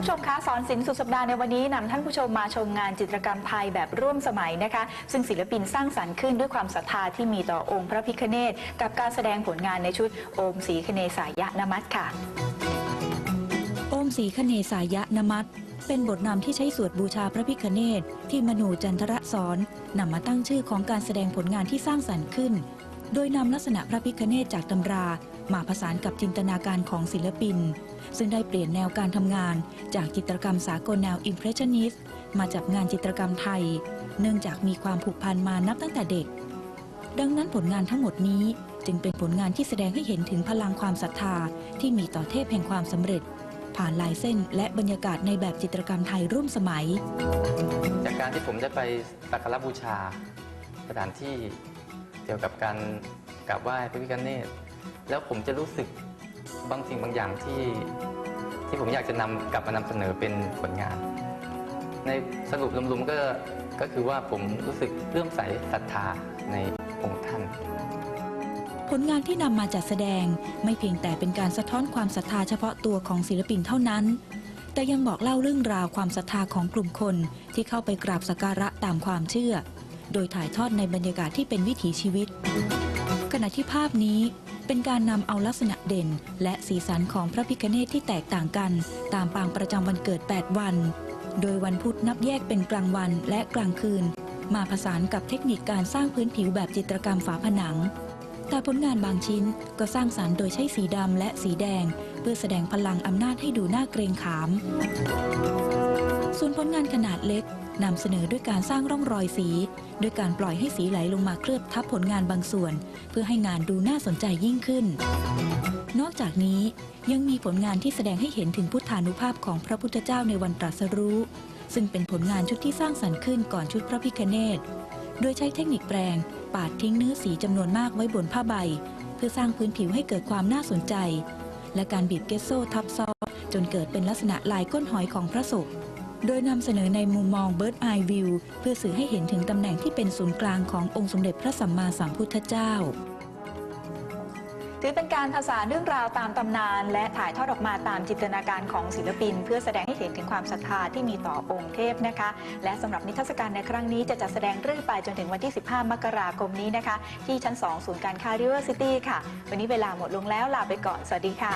ผู้ชมคะสอนศิลป์สุดสัปดาห์ในวันนี้นำท่านผู้ชมมาชมงานจิตรกรรมไทยแบบร่วมสมัยนะคะ ซึ่งศิลปินสร้างสรรค์ขึ้นด้วยความศรัทธาที่มีต่อองค์พระพิฆเนศกับการแสดงผลงานในชุดโอมศรีคเนสายะนมัสค่ะโอมศรีคเนสายะนมัตเป็นบทนำที่ใช้สวดบูชาพระพิฆเนศที่มนูจันทระสอนนำมาตั้งชื่อของการแสดงผลงานที่สร้างสรรค์ขึ้น โดยนำลักษณะพระพิฆเนศจากตำรา มาผสานกับจินตนาการของศิลปิน ซึ่งได้เปลี่ยนแนวการทำงาน จากจิตรกรรมสากลแนวอิมเพรสชันนิสต์มาจับงานจิตรกรรมไทย เนื่องจากมีความผูกพันมานับตั้งแต่เด็ก ดังนั้นผลงานทั้งหมดนี้จึงเป็นผลงานที่แสดงให้เห็นถึงพลังความศรัทธาที่มีต่อเทพแห่งความสำเร็จ ผ่านลายเส้นและบรรยากาศในแบบจิตรกรรมไทยร่วมสมัย จากการที่ผมได้ไปสักการะบูชาสถานที่เกี่ยวกับการกราบไหว้พระพิฆเนศ แล้วผมจะรู้สึกบางสิ่งบางอย่างที่ที่ผมอยากจะนำกลับมานำเสนอเป็นผลงาน ในสรุปรวมๆก็ก็คือว่าผมรู้สึกเลื่อมใสศรัทธาในองค์ท่าน ผลงานที่นำมาจัดแสดงไม่เพียงแต่เป็นการสะท้อนความศรัทธาเฉพาะตัวของศิลปินเท่านั้น แต่ยังบอกเล่าเรื่องราวความศรัทธาของกลุ่มคนที่เข้าไปกราบสักการะตามความเชื่อ โดยถ่ายทอดในบรรยากาศที่เป็นวิถีชีวิต ขณะที่ภาพนี้ เป็นการนำเอาลักษณะเด่น และสีสันของพระพิฆเนศที่แตกต่างกัน ตามปางประจำวันเกิด 8 วัน โดยวันพุธนับแยกเป็นกลางวันและกลางคืน มาผสานกับเทคนิคการสร้างพื้นผิวแบบจิตรกรรมฝาผนัง แต่ผลงานบางชิ้นก็สร้างสารรค์โดยใช้สีดำและสีแดง เพื่อแสดงพลังอำนาจให้ดูน่าเกรงขามส่วนผลงานขนาดเล็ก นำเสนอด้วยการสร้างร่องรอยสี ด้วยการปล่อยให้สีไหลลงมาเคลือบทับผลงานบางส่วน เพื่อให้งานดูน่าสนใจยิ่งขึ้น นอกจากนี้ยังมีผลงานที่แสดงให้เห็นถึงพุทธานุภาพของพระพุทธเจ้าในวันตรัสรู้ ซึ่งเป็นผลงานชุดที่สร้างสรรค์ขึ้นก่อนชุดพระพิฆเนศโดยใช้เทคนิคแปรงปาดทิ้งเนื้อสีจำนวนมากไว้บนผ้าใบ เพื่อสร้างพื้นผิวให้เกิดความน่าสนใจ และการบีบเกสโซทับซ้อนจนเกิดเป็นลักษณะลายก้นหอยของพระศพ โดยนำเสนอในมุมมอง Bird Eye View เพื่อสื่อให้เห็นถึงตำแหน่งที่เป็นศูนย์กลางขององค์สมเด็จพระสัมมาสัมพุทธเจ้า ถือเป็นการผสานเรื่องราวตามตำนาน และถ่ายทอดออกมาตามจินตนาการของศิลปิน เพื่อแสดงให้เห็นถึงความศรัทธาที่มีต่อองค์เทพนะคะ และสำหรับนิทรรศการในครั้งนี้จะจัดแสดงเรื่อยไปจนถึงวันที่ 15 มกราคมนี้นะคะ ที่ชั้น 2 ศูนย์การค้า River City ค่ะ วันนี้เวลาหมดลงแล้วลาไปก่อนสวัสดีค่ะ